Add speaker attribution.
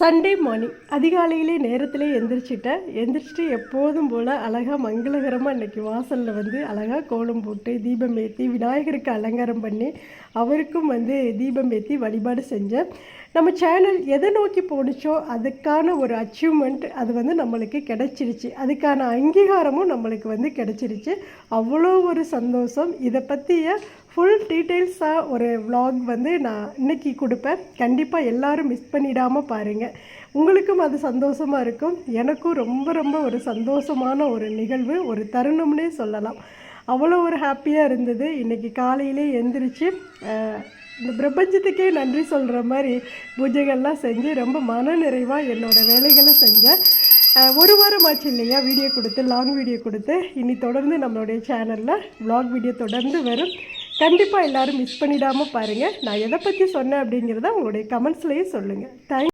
Speaker 1: Sunday morning அதிகாலையிலே நேரத்திலே எந்திரிச்சிட்டேன் எந்திரிச்சிட்டு எப்போதும் போல் அழகாக மங்களகரமாக இன்றைக்கி வாசலில் வந்து அழகாக கோலம் போட்டு தீபம் ஏற்றி விநாயகருக்கு அலங்காரம் பண்ணி அவருக்கும் வந்து தீபம் ஏற்றி வழிபாடு செஞ்சேன். நம்ம சேனல் எதை நோக்கி போணுச்சோ அதுக்கான ஒரு அச்சீவ்மெண்ட் அது வந்து நம்மளுக்கு கிடச்சிருச்சு. அதுக்கான அங்கீகாரமும் நம்மளுக்கு வந்து கிடச்சிருச்சு. அவ்வளோ ஒரு சந்தோஷம். இதை பற்றிய ஃபுல் டீட்டெயில்ஸாக ஒரு வ்ளாக் வந்து நான் இன்னைக்கு கொடுப்பேன். கண்டிப்பாக எல்லோரும் மிஸ் பண்ணிடாமல் பாருங்கள் உங்களுக்கும் அது சந்தோஷமாக இருக்கும். எனக்கும் ரொம்ப ரொம்ப ஒரு சந்தோஷமான ஒரு நிகழ்வு ஒரு தருணம்னே சொல்லலாம். அவ்வளோ ஒரு ஹாப்பியாக இருந்தது. இன்றைக்கி காலையிலே எந்திரிச்சு இந்த பிரபஞ்சத்துக்கே நன்றி சொல்கிற மாதிரி பூஜைகள்லாம் செஞ்சு ரொம்ப மன நிறைவாக என்னோடய வேலைகளை செஞ்சேன் ஒரு வாரம் ஆச்சு இல்லையா வீடியோ கொடுத்து லாங் வீடியோ கொடுத்து. இனி தொடர்ந்து நம்மளுடைய சேனலில் வ்ளாக் வீடியோ தொடர்ந்து வரும். கண்டிப்பாக எல்லாரும் மிஸ் பண்ணிடாமல் பாருங்கள் நான் எதை பற்றி சொன்னேன் அப்படிங்கிறத உங்களுடைய கமெண்ட்ஸ்லேயே சொல்லுங்கள் தேங்க்